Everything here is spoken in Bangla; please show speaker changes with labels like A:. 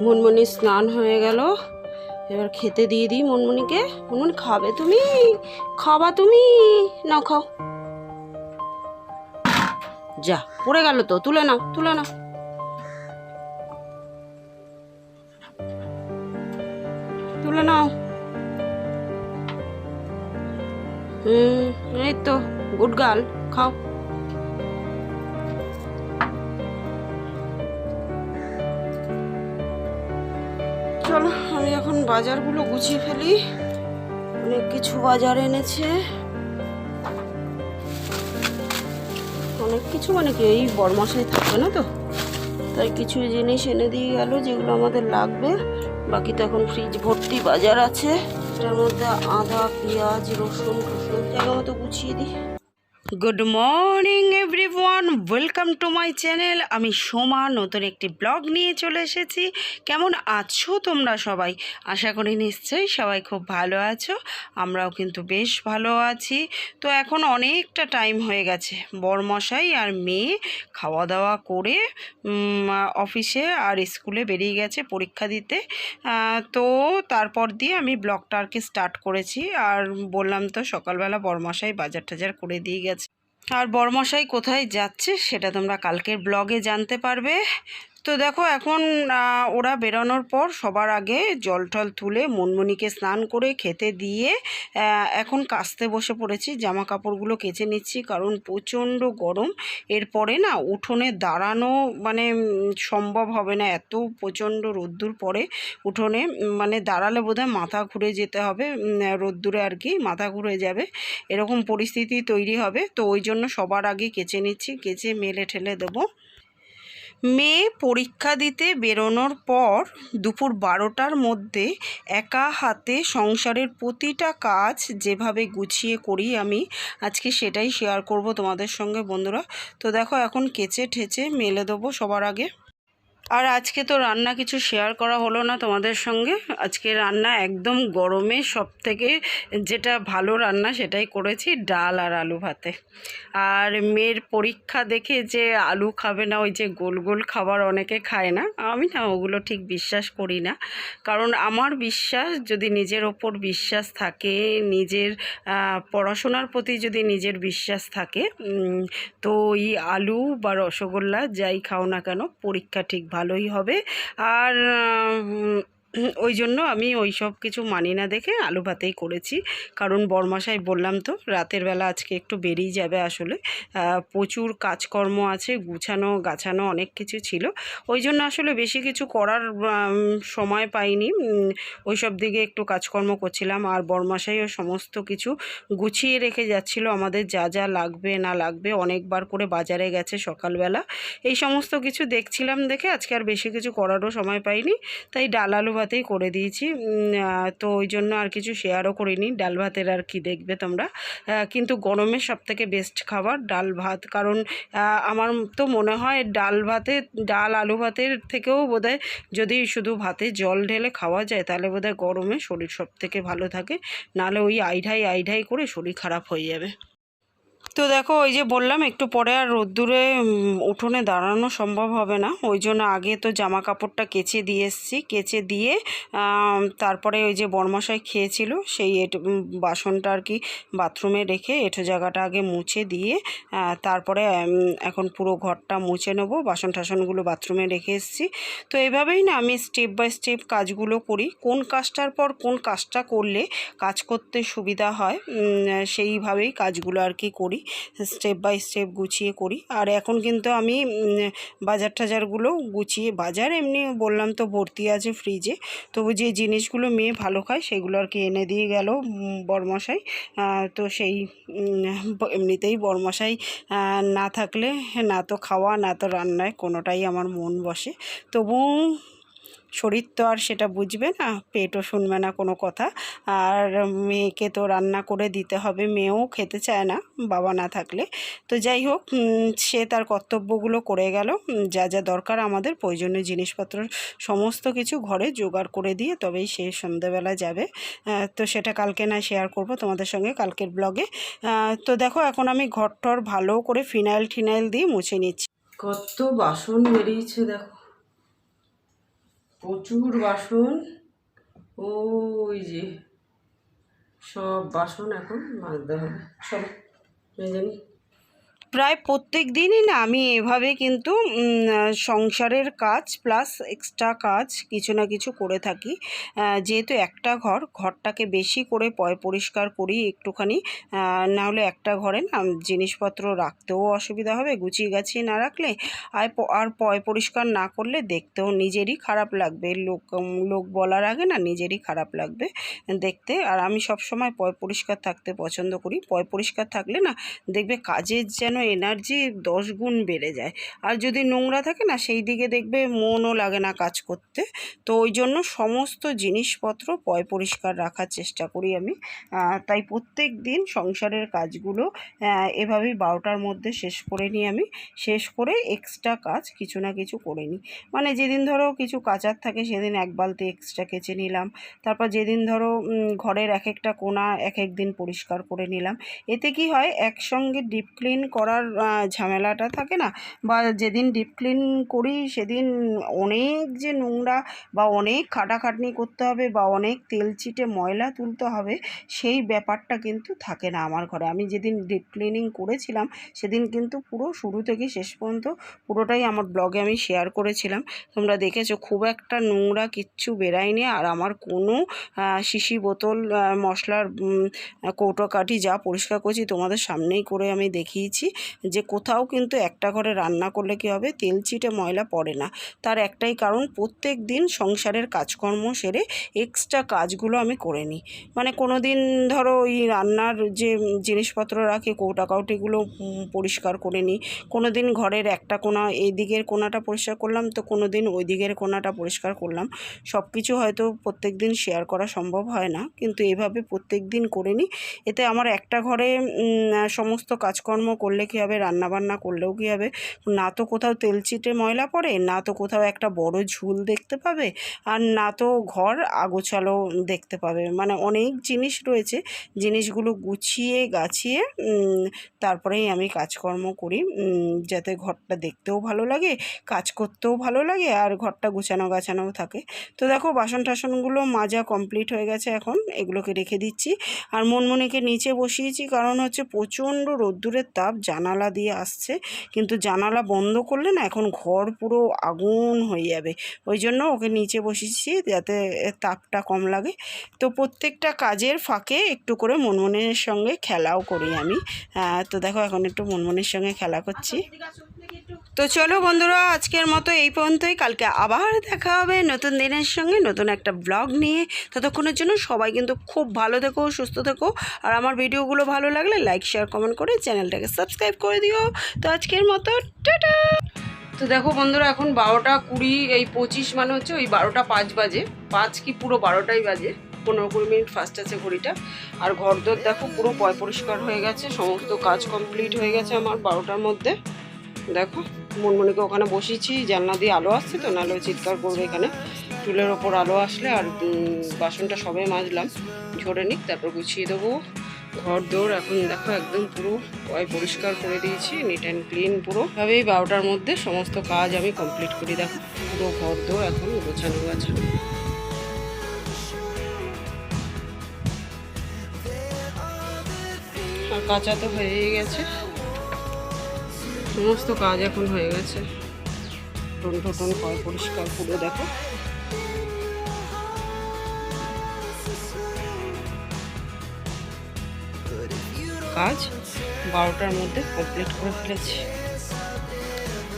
A: মুনমুনি স্নান হয়ে গেল। এবার খেতে দিয়ে দিই মুনমুনিকে। মুনমুনি, খাবে তুমি? খাবা তুমি? নাও, খাও। যা, পড়ে গেল তো, তুলে নাও তুলে নাও। তুলে নাও। হুম, এই তো, গুড গার্ল, খাও। বাজারগুলো গুছিয়ে ফেলি। অনেক কিছু বাজার এনেছে। অনেক কিছু মানে কি, এই বরমাসায় থাকবে না তো? তাই কিছু জিনিস এনে দিয়ে গেল যেগুলো আমাদের লাগবে। বাকি তো এখন ফ্রিজ ভর্তি বাজার আছে। এটার মধ্যে আদা, পেঁয়াজ, রসুন টসুন জায়গা মতো গুছিয়ে দিই। Good morning everyone welcome to my channel আমি সোমা, নতুন একটি ব্লগ নিয়ে চলে এসেছি। কেমন আছো তোমরা সবাই? আশা করি নিশ্চয়ই সবাই খুব ভালো আছো। আমরাও কিন্তু বেশ ভালো আছি। তো এখন অনেকটা টাইম হয়ে গেছে। বরমশাই আর মেয়ে খাওয়া দাওয়া করে অফিসে আর স্কুলে বেরিয়ে গেছে পরীক্ষা দিতে। তো তারপর দিয়ে আমি ব্লগটা আর কি স্টার্ট করেছি। আর বললাম তো সকালবেলা বরমশাই বাজার টাজার করে দিয়ে গেছে। আর বরমশাই কোথায় যাচ্ছে সেটা তোমরা কালকের ব্লগে জানতে পারবে। তো দেখো এখন ওরা বেরোনোর পর সবার আগে জল টল তুলে মনমনিকে স্নান করে খেতে দিয়ে এখন কাস্তে বসে পড়েছি জামা কাপড়গুলো কেচে নিচ্ছি কারণ প্রচণ্ড গরম। এরপরে না উঠোনে দাঁড়ানো মানে সম্ভব হবে না, এত প্রচণ্ড রোদ্দুর পরে উঠোনে। মানে দাঁড়ালে বোধহয় মাথা ঘুরে যেতে হবে রোদ্দুরে আর কি, মাথা ঘুরে যাবে। এরকম পরিস্থিতি তৈরি হবে, তো ওই জন্য সবার আগে কেচে নিচ্ছি, কেচে মেলে ঠেলে দেবো। মেয়ে পরীক্ষা দিতে বেরোনোর পর দুপুর বারোটার মধ্যে একা হাতে সংসারের প্রতিটা কাজ যেভাবে গুছিয়ে করি আমি, আজকে সেটাই শেয়ার করব তোমাদের সঙ্গে বন্ধুরা। তো দেখো এখন কেচে ঠেচে মেলে দেবো সবার আগে। আর আজকে তো রান্না কিছু শেয়ার করা হলো না তোমাদের সঙ্গে। আজকে রান্না একদম গরমে সব থেকে যেটা ভালো রান্না সেটাই করেছি, ডাল আর আলু ভাতে। আর মেয়ের পরীক্ষা দেখে যে আলু খাবে না, ওই যে গোল গোল খাবার অনেকে খায় না, আমি না ওগুলো ঠিক বিশ্বাস করি না। কারণ আমার বিশ্বাস, যদি নিজের ওপর বিশ্বাস থাকে, নিজের পড়াশোনার প্রতি যদি নিজের বিশ্বাস থাকে তো ওই আলু বা রসগোল্লা যাই খাও না কেন, পরীক্ষা ঠিক ভালোই হবে। আর ওই জন্য আমি ওই সব কিছু মানি না দেখে আলু ভাতেই করেছি। কারণ বরমাসাই বললাম তো, রাতের বেলা আজকে একটু বেরিয়ে যাবে আসলে। প্রচুর কাজকর্ম আছে, গুছানো, গাছানো অনেক কিছু ছিল। ওই জন্য আসলে বেশি কিছু করার সময় পাইনি। ওই সব দিকে একটু কাজকর্ম করছিলাম। আর বরমাসাইও সমস্ত কিছু গুছিয়ে রেখে যাচ্ছিল। আমাদের যা যা লাগবে, না লাগবে, অনেকবার করে বাজারে গেছে সকালবেলা। এই সমস্ত কিছু দেখছিলাম দেখে আজকে আর বেশি কিছু করারও সময় পাইনি। তাই ডাল আলু ভাতেই করে দিয়েছি। তো ওই জন্য আর কিছু শেয়ারও করিনি। ডাল ভাতের আর কি দেখবে তোমরা। কিন্তু গরমের সব থেকে বেস্ট খাবার ডাল ভাত। কারণ আমার তো মনে হয় ডাল ভাতে, ডাল আলু ভাতের থেকেও বোধহয় যদি শুধু ভাতে জল ঢেলে খাওয়া যায়, তাহলে বোধহয় গরমে শরীর সব থেকে ভালো থাকে। নাহলে ওই আইঢাই আইঢাই করে শরীর খারাপ হয়ে যাবে। তো দেখো, ওই যে বললাম, একটু পরে আর রোদ্দুরে উঠোনে দাঁড়ানো সম্ভব হবে না। ওই জন্য আগে তো জামা কাপড়টা কেচে দিয়ে এসেছি। কেচে দিয়ে তারপরে ওই যে বরমশাই খেয়েছিল, সেই বাসনটা আর কি বাথরুমে রেখে এঁটো জায়গাটা আগে মুছে দিয়ে তারপরে এখন পুরো ঘরটা মুছে নেব। বাসন টাসনগুলো বাথরুমে রেখে এসেছি। তো এভাবেই না, আমি স্টেপ বাই স্টেপ কাজগুলো করি। কোন কাজটার পর কোন কাজটা করলে কাজ করতে সুবিধা হয় সেইভাবেই কাজগুলো আর কি করি। স্টেপ বাই স্টেপ গুছিয়ে করি। আর এখন কিন্তু আমি বাজার টাজারগুলো গুছিয়ে, বাজার এমনি বললাম তো ভর্তি আছে ফ্রিজে তবু যে জিনিসগুলো মেয়ে ভালো খায় সেগুলো আর কি এনে দিয়ে গেল বরমশাই। তো সেই এমনিতেই বরমশাই না থাকলে না তো খাওয়া, না তো রান্নায়, কোনোটাই আমার মন বসে। তবু শরীর তো আর সেটা বুঝবে না, পেটও শুনবে না কোনো কথা। আর মেয়েকে তো রান্না করে দিতে হবে, মেয়েও খেতে চায় না, বাবা না থাকলে। তো যাই হোক সে তার কর্তব্যগুলো করে গেল। যা যা দরকার আমাদের, প্রয়োজনীয় জিনিসপত্র সমস্ত কিছু ঘরে জোগাড় করে দিয়ে তবেই সে সন্ধ্যাবেলা যাবে। তো সেটা কালকে না শেয়ার করব তোমাদের সঙ্গে কালকের ব্লগে। তো দেখো, এখন আমি ঘরটর ভালো করে ফিনাইল ঠিনাইল দিয়ে মুছে নিচ্ছি। কত বাসন বেরিয়েছে দেখো। প্রচুর বাসন। ওই যে সব বাসন এখন মাজতে হবে। সব মেজে নিই প্রায় প্রত্যেক দিনই না আমি এভাবে কিন্তু সংসারের কাজ প্লাস এক্সট্রা কাজ কিছু না কিছু করে থাকি। যেহেতু একটা ঘর, ঘরটাকে বেশি করে পয়, পরিষ্কার করি একটুখানি। না হলে একটা ঘরে না জিনিসপত্র রাখতেও অসুবিধা হবে, গুছিয়ে গাছিয়ে না রাখলে আর আর পয় পরিষ্কার না করলে দেখতেও নিজেরই খারাপ লাগবে। লোক লোক বলার আগে না নিজেরই খারাপ লাগবে দেখতে। আর আমি সব সময় পয় পরিষ্কার থাকতে পছন্দ করি। পয় পরিষ্কার থাকলে না দেখবে কাজের যেন এনার্জি দশ গুণ বেড়ে যায়। আর যদি নোংরা থাকে না, সেই দিকে দেখবে মনও লাগে না কাজ করতে। তো ওই জন্য সমস্ত জিনিসপত্র পয় পরিষ্কার রাখার চেষ্টা করি আমি। তাই প্রত্যেক দিন সংসারের কাজগুলো এভাবেই বারোটার মধ্যে শেষ করে নিই আমি। শেষ করে এক্সট্রা কাজ কিছু না কিছু করে নিই। মানে যেদিন ধরো কিছু কাচার থাকে, সেদিন এক বালতি এক্সট্রা কেচে নিলাম। তারপর যেদিন ধরো ঘরের এক একটা কোনা এক এক দিন পরিষ্কার করে নিলাম। এতে কি হয়, একসঙ্গে ডিপ ক্লিন করার ঝামেলাটা থাকে না? বা যেদিন ডিপ ক্লিন করি, সেদিন অনেক যে নোংরা বা অনেক খাটাখাটনি করতে হবে বা অনেক তেল চিটে ময়লা তুলতে হবে, সেই ব্যাপারটা কিন্তু থাকে না আমার ঘরে। আমি যেদিন ডিপ ক্লিনিং করেছিলাম, সেদিন কিন্তু পুরো শুরু থেকে শেষ পর্যন্ত পুরোটাই আমার ব্লগে আমি শেয়ার করেছিলাম। তোমরা দেখেছ, খুব একটা নোংরা কিচ্ছু বেরায়নি। আর আমার কোনো শিশি বোতল মশলার কৌটো কাঠি যা পরিষ্কার করছি তোমাদের সামনেই করে আমি দেখিয়েছি। যে কোথাও কিন্তু একটা ঘরে রান্না করলে কী হবে? তেল চিটে ময়লা পড়ে না। তার একটাই কারণ, প্রত্যেক দিন সংসারের কাজকর্ম সেরে এক্সট্রা কাজগুলো আমি করে নিই। মানে কোনো দিন ধরো ওই রান্নার যে জিনিসপত্র রাখি, কৌটা কাউটিগুলো পরিষ্কার করে নিই। কোনো দিন ঘরের একটা কোণা এই দিকের কোণাটা পরিষ্কার করলাম তো কোনো দিন ওই দিকের কোণাটা পরিষ্কার করলাম। সব কিছু হয়তো প্রত্যেক দিন শেয়ার করা সম্ভব হয় না। কিন্তু এভাবে প্রত্যেক দিন করে নিই। এতে আমার একটা ঘরে সমস্ত কাজকর্ম করলে কী হবে? রান্নাবান্না করলেও কী হবে? না তো কোথাও তেলচিটে ময়লা পড়ে, না তো কোথাও একটা বড় ঝুল দেখতে পাবে, আর না তো ঘর আগোছালো দেখতে পাবে। মানে অনেক জিনিস রয়েছে, জিনিসগুলো গুছিয়ে গাছিয়ে তারপরেই আমি কাজকর্ম করি যাতে ঘরটা দেখতেও ভালো লাগে, কাজ করতেও ভালো লাগে, আর ঘরটা গুছানো গাছানোও থাকে। তো দেখো, বাসন টাসনগুলো মাজা কমপ্লিট হয়ে গেছে এখন, এগুলোকে রেখে দিচ্ছি। আর মনমনিকে নিচে বসিয়েছি, কারণ হচ্ছে প্রচণ্ড রোদ্দুরের তাপ জানালা দিয়ে আসছে। কিন্তু জানালা বন্ধ করলে না এখন ঘর পুরো আগুন হয়ে যাবে। ওই জন্য ওকে নিচে বসিয়েছি যাতে তাপটা কম লাগে। তো প্রত্যেকটা কাজের ফাঁকে একটু করে মনমনের সঙ্গে খেলাও করি আমি। তো দেখো এখন একটু মনমনের সঙ্গে খেলা করছি। তো চলো বন্ধুরা, আজকের মতো এই পর্যন্তই। কালকে আবার দেখা হবে নতুন দিনের সঙ্গে, নতুন একটা ব্লগ নিয়ে। ততক্ষণের জন্য সবাই কিন্তু খুব ভালো থেকো, সুস্থ থেকো। আর আমার ভিডিওগুলো ভালো লাগলে লাইক শেয়ার কমেন্ট করে চ্যানেলটাকে সাবস্ক্রাইব করে দিও। তো আজকের মতো, টাটা! তো দেখো বন্ধুরা, এখন বারোটা কুড়ি, এই পঁচিশ মানে হচ্ছে ওই বারোটা পাঁচ বাজে। পাঁচ কি পুরো বারোটাই বাজে, পনেরো কুড়ি মিনিট ফার্স্ট আছে ঘড়িটা। আর ঘরদোর দেখো পুরো পয় পরিষ্কার হয়ে গেছে, সমস্ত কাজ কমপ্লিট হয়ে গেছে আমার বারোটার মধ্যে। দেখো, মনমনিকে ওখানে বসিয়েছি, জানলা দিয়ে আলো আসছে তো, নাহলে চিৎকার করবে এখানে। চুলের ওপর আলো আসলে আর বাসনটা সবে মাজলাম। ঝরে নিক, তারপর গুছিয়ে দেবো। ঘর দৌড় এখন দেখো একদম পুরো পয় পরিষ্কার করে দিয়েছি নিট অ্যান্ড ক্লিন পুরো। ভাবেই বারোটার মধ্যে সমস্ত কাজ আমি কমপ্লিট করি, দেখো। পুরো ঘর দৌড় এখন গোছানো গাছানো আর কাঁচা তো হয়েই গেছে। সমস্ত কাজ এখন হয়ে গেছে। টন টন হয় পরিষ্কার করে দেখো। কাজ বারোটার মধ্যে কমপ্লিট করে ফেলেছি।